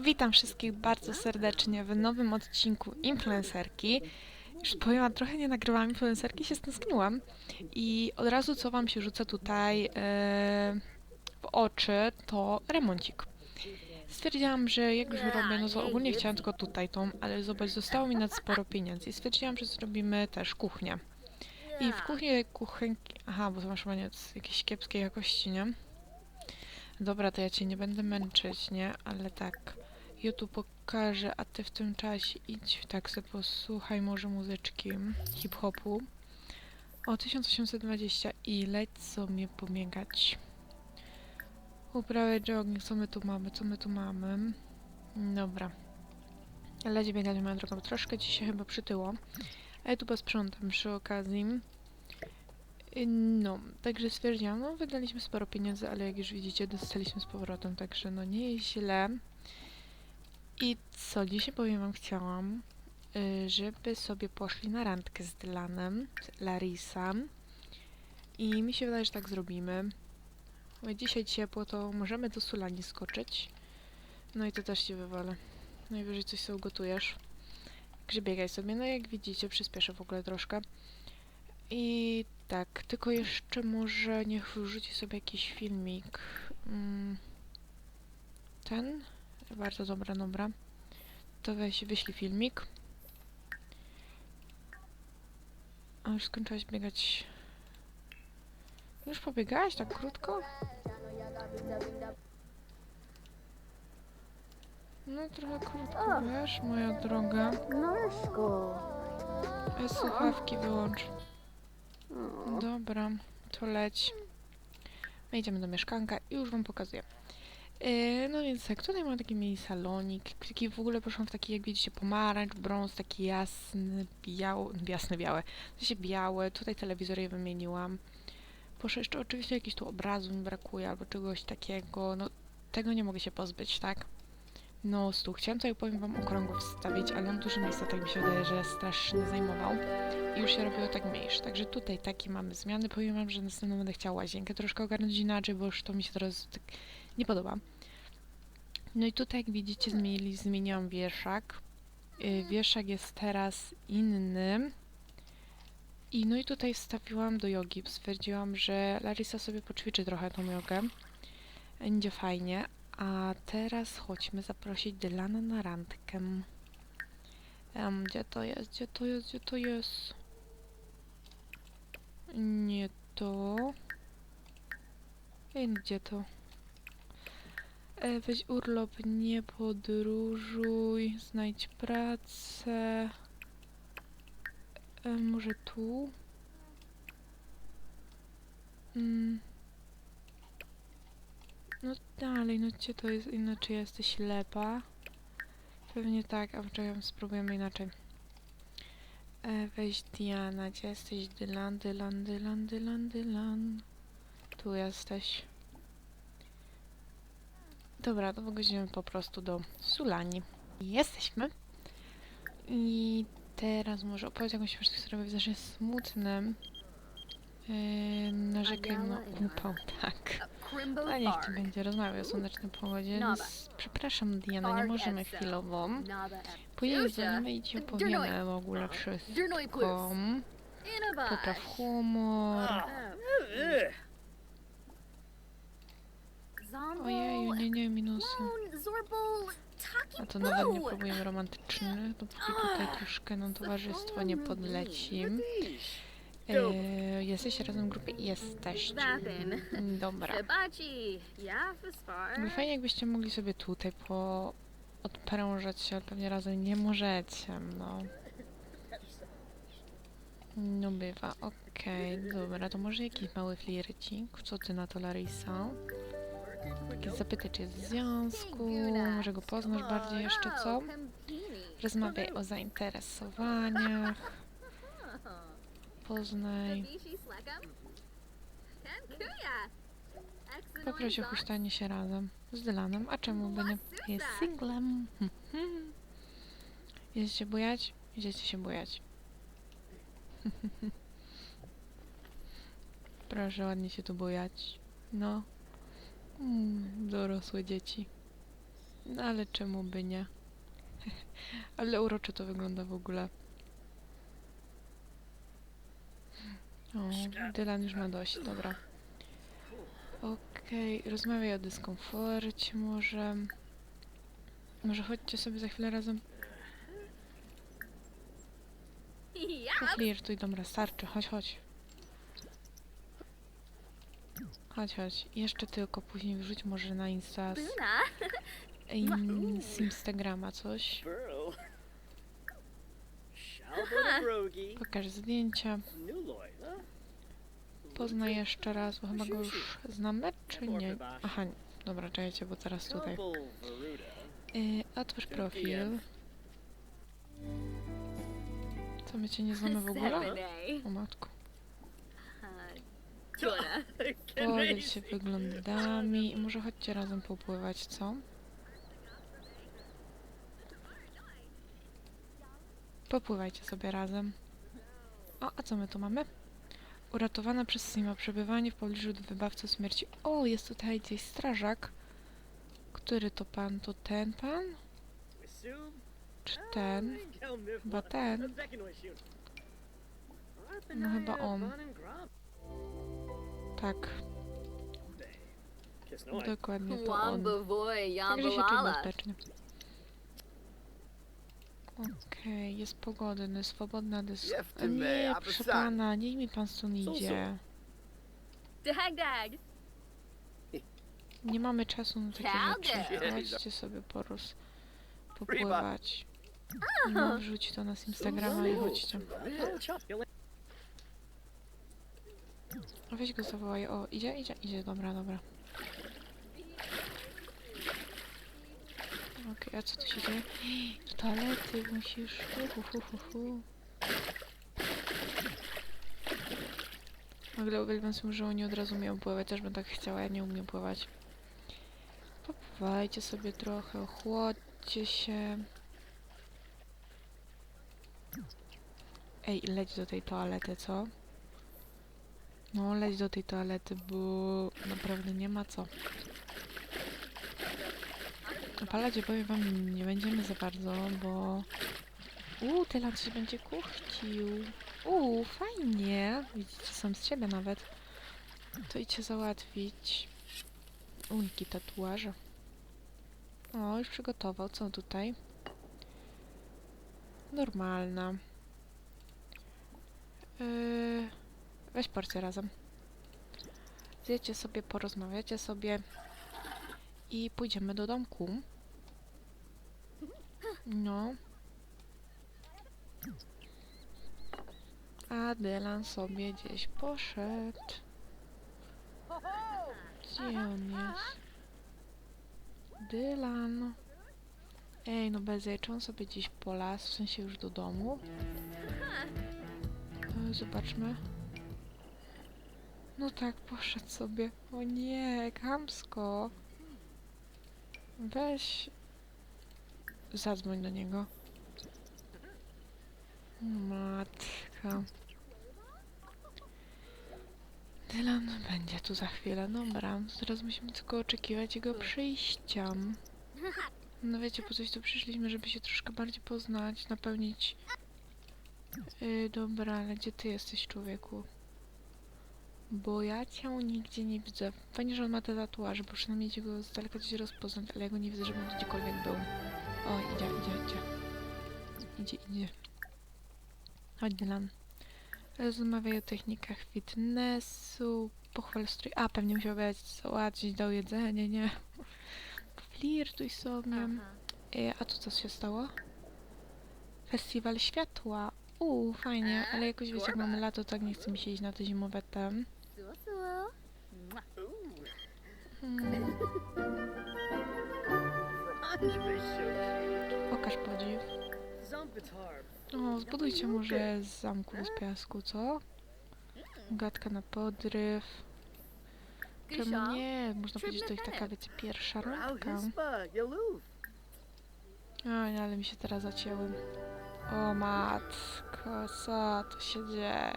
Witam wszystkich bardzo serdecznie w nowym odcinku Influencerki. Już powiem, wam, trochę nie nagrywałam influencerki, się stęskniłam. I od razu co wam się rzuca tutaj e, w oczy, to remoncik. Stwierdziłam, że jak już robię, no to ogólnie chciałam tylko tutaj tą, ale zobacz, zostało mi nad sporo pieniędzy. I stwierdziłam, że zrobimy też kuchnię. I w kuchni kuchenki... Aha, bo to masz chyba jakiejś kiepskiej jakości, nie? Dobra, to ja cię nie będę męczyć, nie? Ale tak, ja tu pokażę, a ty w tym czasie idź, tak sobie posłuchaj może muzyczki hip-hopu. O, 1820 i leć sobie pobiegać. Uprawiać jogging, co my tu mamy, co my tu mamy? Dobra. Leć biegać moją drogą, troszkę ci się chyba przytyło. A ja tu posprzątam przy okazji. No, także stwierdziłam, no wydaliśmy sporo pieniędzy, ale jak już widzicie, dostaliśmy z powrotem, także no nie jest źle. I co, dzisiaj powiem wam chciałam, y, żeby sobie poszli na randkę z Dylanem, z Larisa. I mi się wydaje, że tak zrobimy. Dzisiaj ciepło, to możemy do Sulani skoczyć. No i to też ci wywalę. Najwyżej coś sobie ugotujesz. Także biegaj sobie, no jak widzicie, przyspieszę w ogóle troszkę. I tak, tylko jeszcze może niech wrzuci sobie jakiś filmik. Mm, Ten? Bardzo dobra, dobra. To weź, wyślij filmik. A już skończyłaś biegać. Już pobiegałaś tak krótko? No trochę krótko, wiesz, moja droga. Norsko. E, Słuchawki wyłącz. Dobra, to leć. My idziemy do mieszkanka i już wam pokazuję. Yy, no więc tak, tutaj mam taki mini salonik, taki w ogóle poszłam w taki, jak widzicie, pomarańcz, brąz, taki jasny, biały, jasny, białe, w sensie białe, tutaj telewizor je wymieniłam. Proszę, jeszcze oczywiście jakiś tu obrazu mi brakuje, albo czegoś takiego, no tego nie mogę się pozbyć, tak? No stół, chciałam tutaj, powiem wam, okrągło wstawić, ale on duże miejsce, tak mi się wydaje, że strasznie zajmował i już się robiło tak mniejsze. Także tutaj takie mamy zmiany. Powiem wam, że następną będę chciała łazienkę troszkę ogarnąć inaczej, bo już to mi się teraz tak nie podoba. No i tutaj, jak widzicie, zmieniłam wieszak. Yy, wieszak jest teraz inny. I no i tutaj wstawiłam do jogi. Stwierdziłam, że Larisa sobie poćwiczy trochę tą jogę. Będzie fajnie. A teraz chodźmy zaprosić Dylana na randkę. Em, gdzie to jest? Gdzie to jest? Gdzie to jest? Nie to. Ej, gdzie to? E, weź urlop, nie podróżuj, znajdź pracę. E, może tu? Mm. No dalej, no gdzie to jest? Inaczej jesteś ślepa. Pewnie tak, a poczekaj, spróbujemy inaczej. E, weź Diana, gdzie jesteś? Dylan, Dylan, Dylan, Dylan, Dylan. Tu jesteś. Dobra, to wychodzimy po prostu do Sulani. Jesteśmy. I teraz może opowiedz jakąś historię, bo widzę, że jest smutnym. Yy, narzekaj na upał, tak. A niech ci będzie rozmawiał o słonecznej pogodzie, więc przepraszam Diana, nie możemy chwilowo. Później dzwonimy i ci opowiemy w ogóle wszystko. Popraw humor. Ojeju, nie, nie, minusy. A to nawet nie próbujemy romantyczny, dopóki tutaj troszkę nam towarzystwo nie podleci. E, jesteś razem w grupie? Jesteście. Dobra. By fajnie jakbyście mogli sobie tutaj po odprężać się, ale pewnie razem nie możecie, no. No bywa, okej, dobra, to może jakiś mały flircik? Co ty na to, Larisa? Zapytać, czy jest w związku, może go poznasz bardziej jeszcze, co? Rozmawiaj o zainteresowaniach, poznaj, poproś o huśtanie się razem z Dylanem, a czemu by nie? Jest singlem. Idziecie się bujać? Idziecie się bujać. Proszę ładnie się tu bujać. No. Mm, dorosłe dzieci. No ale czemu by nie? ale urocze to wygląda w ogóle. O, Dylan już ma dość, dobra. Okej, rozmawiaj o dyskomforcie może. Może chodźcie sobie za chwilę razem Flirtuj, dobra, starczy, chodź, chodź. Chodź, chodź. Jeszcze tylko później wrzuć może na Insta z, in, z Instagrama coś. Pokaż zdjęcia. Poznaj jeszcze raz, bo chyba go już znamy, czy nie? Aha, dobra, czekajcie, bo teraz tutaj. Yy, otwórz profil. Co, my cię nie znamy w ogóle? O matku. Podziel się wyglądami. Może chodźcie razem popływać, co? Popływajcie sobie razem. O, a co my tu mamy? Uratowana przez Sima przebywanie w pobliżu wybawcy śmierci. O, jest tutaj gdzieś strażak. Który to pan? To ten pan? Czy ten? Chyba ten. No chyba on. Tak, dokładnie to on. Także się czuję bezpiecznie. Okej, jest pogodny, swobodna dyskusja. Me, Nie, a proszę pana, niech mi pan stąd co? idzie. Dag dag. Nie mamy czasu na takie Prawda. rzeczy. Chodźcie sobie poros popływać. No, wrzuć to na Instagrama i chodźcie. A Weź go zawołaj. O, idzie, idzie, idzie. Dobra, dobra. Okej, a co tu się dzieje? Do toalety musisz. Hu, hu, hu, hu. Nagle uwielbiam sobie, że oni od razu umieją pływać. Też bym tak chciała, ja nie umiem pływać. Popływajcie sobie trochę, ochłodźcie się. Ej, leć do tej toalety, co? No, leć do tej toalety, bo naprawdę nie ma co. Opalać, powiem wam, nie będziemy za bardzo, bo... Uuu, Tylan coś będzie kuchcił. Uuu, fajnie. Widzicie, sam z siebie nawet. To idźcie załatwić. Uniki tatuaże. O, już przygotował. Co tutaj? Normalna. Yy, weź porcję razem. Zjecie sobie, porozmawiacie sobie i pójdziemy do domku. No. A Dylan sobie gdzieś poszedł. Gdzie on jest? Dylan. Ej, no bez jej, czy on sobie gdzieś polasł, w sensie już do domu? Zobaczmy. No tak, poszedł sobie. O nie, kamsko. Weź. Zadzwoń do niego. Matka. Dylan będzie tu za chwilę. Dobra, teraz musimy tylko oczekiwać jego przyjścia. No wiecie, po coś tu przyszliśmy, żeby się troszkę bardziej poznać, napełnić... Yy, dobra, ale gdzie ty jesteś, człowieku? Bo ja cię nigdzie nie widzę. Fajnie, że on ma te tatuaże, bo przynajmniej idzie go z daleka coś rozpoznać, ale ja go nie widzę, żeby on gdziekolwiek był. O, idzie, idzie, idzie. Idzie, idzie. Chodź, Dylan. Rozmawiaj o technikach fitnessu, pochwal strój. A, pewnie musiał być załatwić do jedzenia, nie? Flirtuj sobie. E, a tu co się stało? Festiwal światła. Uuu, fajnie, ale jakoś wiecie, jak mamy lato, tak nie chce mi się iść na te zimowe tam. Pokaż podziw. O, zbudujcie może z zamku z piasku, co? Gadka na podryw. Czemu nie? Można powiedzieć, że to ich taka, wiecie, pierwsza randka. Oj, ale mi się teraz zacięły. O matko, co tu się dzieje?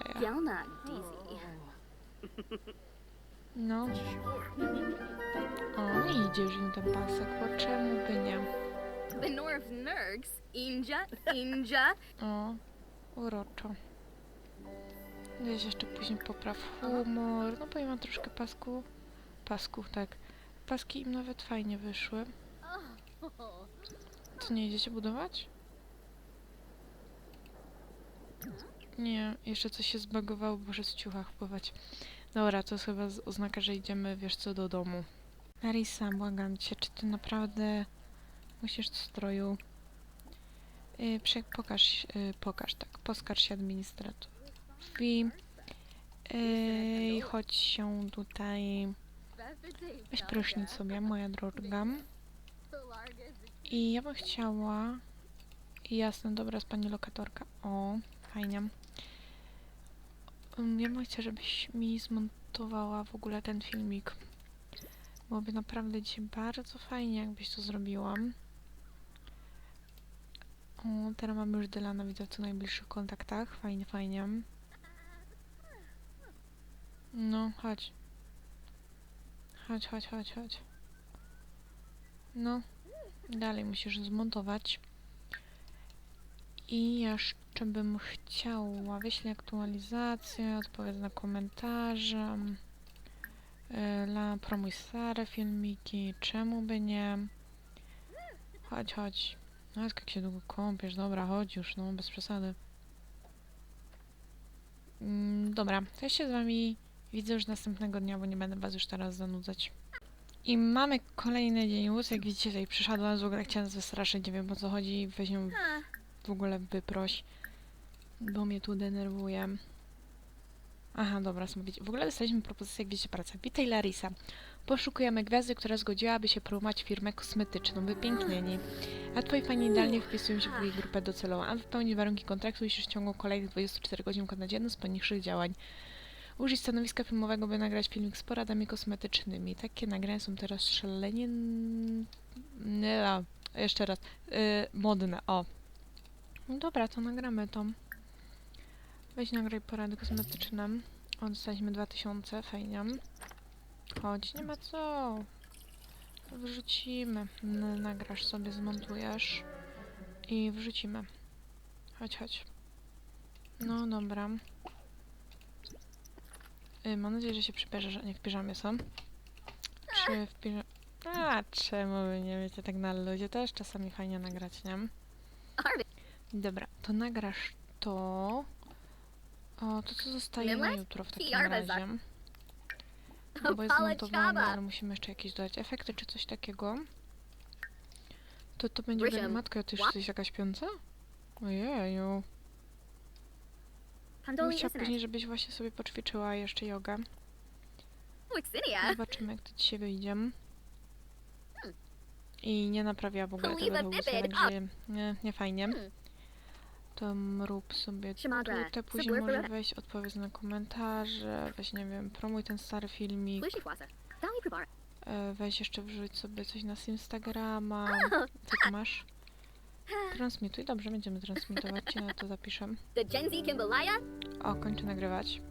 No, o, idziesz im ten pasek, bo czemu by nie? The North Nergs. Inja, Inja. O, uroczo. Weź jeszcze później popraw humor. No bo ja mam troszkę pasku. Pasków, tak. Paski im nawet fajnie wyszły. Co, nie idziecie budować? Nie, jeszcze coś się zbagowało, bo w ciuchach pływać. Dobra, to jest chyba oznaka, że idziemy, wiesz co, do domu. Larisa, błagam cię, czy ty naprawdę musisz w stroju? Yy, pokaż, yy, pokaż, tak, poskarż się administratorowi. Yy, chodź się tutaj, weź prysznic sobie, moja droga. I ja bym chciała... Jasne, dobra, jest pani lokatorka. O, fajnie. Um, Ja bym chciała, żebyś mi zmontowała w ogóle ten filmik. Byłoby naprawdę dzisiaj bardzo fajnie, jakbyś to zrobiła. O, teraz mamy już Dylana, widzę w najbliższych kontaktach. Fajnie, fajnie. No, chodź. Chodź, chodź, chodź, chodź. No, Dalej musisz zmontować. I jeszcze bym chciała wyślij aktualizację, odpowiedz na komentarze. Yy, La, promuj stare filmiki, czemu by nie? Chodź, chodź. No jak się długo kąpiesz, dobra, chodź już, no bez przesady. Mm, dobra, to ja się z wami widzę już następnego dnia, bo nie będę was już teraz zanudzać. I mamy kolejny dzień łód, jak widzicie tutaj przyszedłem, w ogóle chciałem nas wystraszyć, nie wiem o co chodzi, weź ją Huh. W ogóle wyproś, bo mnie tu denerwuje. Aha, dobra, są, w ogóle dostaliśmy propozycję, jak wiecie, praca. Witaj Larisa. Poszukujemy gwiazdy, która zgodziłaby się promować firmę kosmetyczną, wypięknieni. A twoi fani idealnie wpisują się w jej grupę docelową, a wypełnić warunki kontraktu musisz w ciągu kolejnych 24 godzin wykonać z poniższych działań. Użyć stanowiska filmowego, by nagrać filmik z poradami kosmetycznymi. Takie nagrania są teraz szalenie... Nie, a, jeszcze raz. Yy, modne, o. No dobra, to nagramy to. Weź nagraj porady kosmetyczne. O, dostaliśmy 2000, fajnie. Chodź, nie ma co. Wrzucimy. Nagrasz sobie, zmontujesz. I wrzucimy. Chodź, chodź. No dobra. Y, mam nadzieję, że się przybierzesz, a nie w piżamie są. Czy w piżamie... A, czemu by nie wiecie, tak na ludzie też czasami fajnie nagrać, nie? Dobra, to nagrasz to. O, to co zostaje na jutro w takim razie. No bo jest Opala montowane, Chaba. ale musimy jeszcze jakieś dodać efekty czy coś takiego. To to będzie... Wy- Matka, ty już jesteś jakaś śpiąca? Ojeju. Pandoli, Bym chciała isn't później, żebyś właśnie sobie poćwiczyła jeszcze jogę. Zobaczymy, jak to dzisiaj wyjdzie. I nie naprawiła w ogóle tego bit także nie, nie fajnie. Hmm. To m- rób sobie tutaj, później może wejść, odpowiedz na komentarze, weź, nie wiem, promuj ten stary filmik, e, weź jeszcze wrzuć sobie coś na Instagrama, co tu masz? Transmituj, dobrze, będziemy transmitować, ci na to zapiszę. O, kończę nagrywać.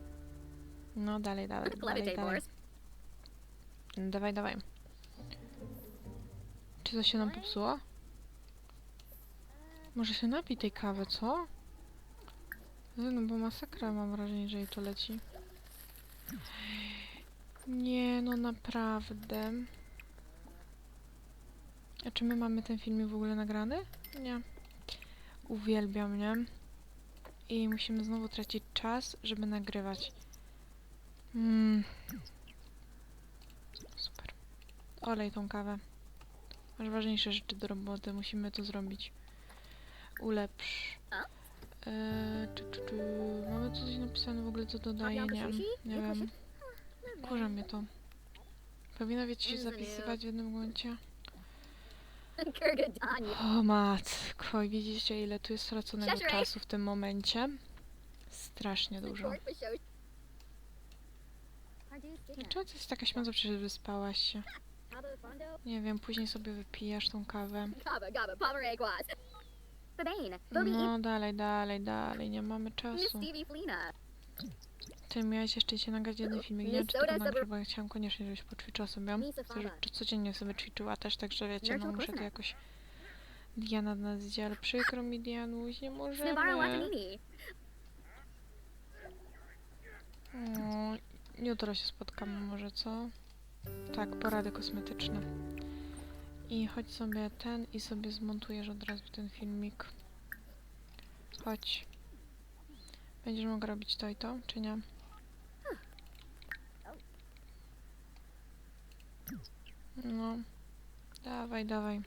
No, dalej, dalej, dalej, dalej. Dawaj, dawaj. Czy to się nam popsuło? Może się napij tej kawy, co? No bo masakra mam wrażenie, że jej to leci. Nie, no naprawdę. A czy my mamy ten filmik w ogóle nagrany? Nie. Uwielbiam, nie? I musimy znowu tracić czas, żeby nagrywać. Mm. Super. Olej tą kawę. Masz ważniejsze rzeczy do roboty, musimy to zrobić. Ulepsz. Eee, czy, czy, czy. Mamy coś napisane w ogóle, co dodaje? Nie, to to wiem. Kurza mnie to. Powinno wiecie się zapisywać w jednym momencie. O matko, i widzicie ile tu jest straconego czasu w tym momencie? Strasznie dużo. Dlaczego ty jesteś taka śmiała, przecież wyspałaś się? Nie wiem, później sobie wypijasz tą kawę. No dalej, dalej, dalej, nie mamy czasu. Ty miałeś jeszcze się nagrać jeden filmik, nie wiem czy tego suburb- bo ja chciałam koniecznie, żebyś poćwiczyła sobie. Czy codziennie sobie ćwiczyła też, także wiecie, no muszę to jakoś... Diana nas idzie, ale przykro mi Dianuś, nie możemy. Wakanini. O, jutro się spotkamy może, co? Tak, porady kosmetyczne. I chodź sobie ten i sobie zmontujesz od razu ten filmik. Chodź. Będziesz mogła robić to i to, czy nie? No. Dawaj, dawaj.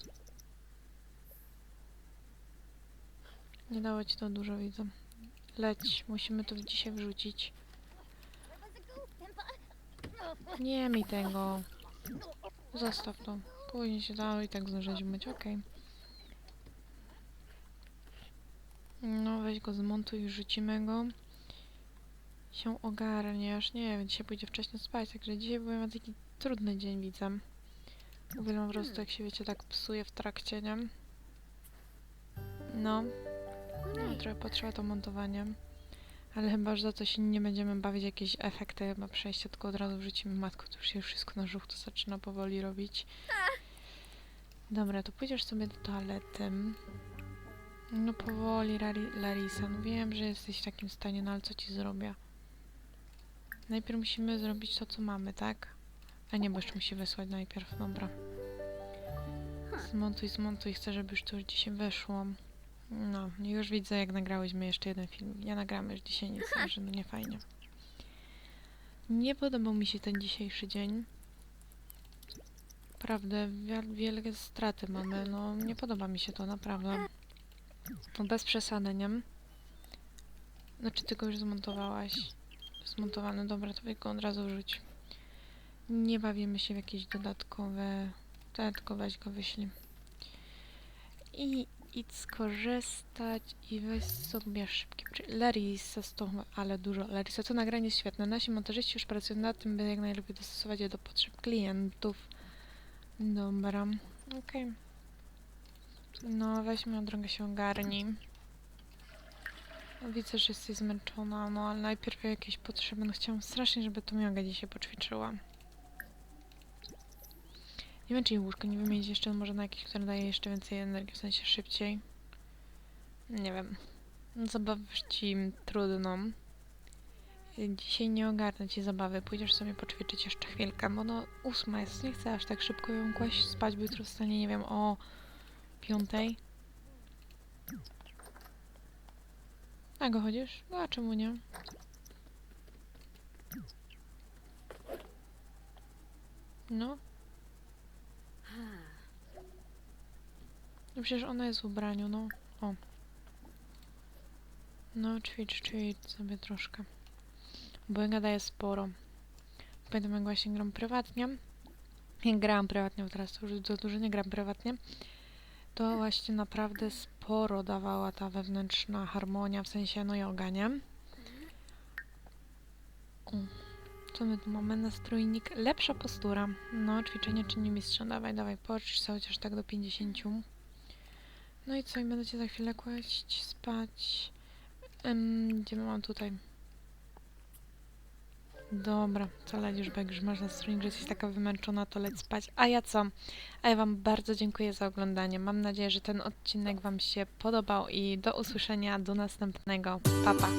Nie dało ci to dużo, widzę. Leć, musimy to dzisiaj wrzucić. Nie mi tego. Zostaw to. Później się dało i tak zdążyć myć, okej. No weź go zmontuj i rzucimy go. Się ogarniesz. Nie wiem, dzisiaj pójdzie wcześniej spać, także dzisiaj byłem taki trudny dzień, widzę. Uwielbiam po prostu, jak się wiecie, tak psuje w trakcie, nie? No. No, trochę potrwa to montowanie. Ale chyba, że za to się nie będziemy bawić jakieś efekty chyba przejścia, tylko od razu wrzucimy matko, to już się wszystko na żółto zaczyna powoli robić. Dobra, to pójdziesz sobie do toalety. No powoli, Lari- Larisa. No wiem, że jesteś w takim stanie, no ale co ci zrobię? Najpierw musimy zrobić to, co mamy, tak? A nie, bo jeszcze musi wysłać najpierw, dobra. Zmontuj, zmontuj, chcę, żeby już to już dzisiaj wyszło. No, już widzę, jak nagrałyśmy jeszcze jeden film. Ja nagrałam już dzisiaj nic, także no nie fajnie. Nie podobał mi się ten dzisiejszy dzień. Naprawdę, wiel- wielkie straty mamy. No, nie podoba mi się to, naprawdę. No, bez przesady, nie? Znaczy, ty go już zmontowałaś. Zmontowany, dobra, to go od razu wrzuć. Nie bawimy się w jakieś dodatkowe... Te, tylko weź go wyślij. I idź skorzystać i weź sobie szybkie... przy- Larissa z tą... ale dużo. Larissa, to nagranie jest świetne. Nasi montażyści już pracują nad tym, by jak najlepiej dostosować je do potrzeb klientów. Dobra, okej. No, weźmy drogę się ogarnij. Widzę, że jesteś zmęczona, no ale najpierw jakieś potrzeby. No chciałam strasznie, żeby to Mioga dzisiaj poćwiczyła. Nie wiem, czy jej łóżko nie wymienić jeszcze może na jakieś, które daje jeszcze więcej energii, w sensie szybciej. Nie wiem. No, Zabawy ci trudno. Dzisiaj nie ogarnę ci zabawy. Pójdziesz sobie poćwiczyć jeszcze chwilkę, bo no ósma jest. Nie chcę aż tak szybko ją kłaść spać, bo jutro wstanie, nie wiem, o piątej. A go chodzisz? No a czemu nie? No. No przecież ona jest w ubraniu, no. O. No, ćwicz, ćwicz sobie troszkę. Bo ja daje sporo. Pamiętam, jak właśnie gram prywatnie. Jak grałam prywatnie, bo teraz to już za dużo nie gram prywatnie. To właśnie naprawdę sporo dawała ta wewnętrzna harmonia, w sensie no yoga, nie? Co my tu mamy? Nastrójnik. Lepsza postura. No, ćwiczenie czyni mistrza. Dawaj, dawaj, pocz chociaż tak do 50. No i co? I będę cię za chwilę kłaść, spać. Gdzie mam tutaj? Dobra, to lecisz, bo jak już masz nastrójnik, że jesteś taka wymęczona, to leć spać. A ja co? A ja wam bardzo dziękuję za oglądanie. Mam nadzieję, że ten odcinek wam się podobał i do usłyszenia do następnego. Pa, pa!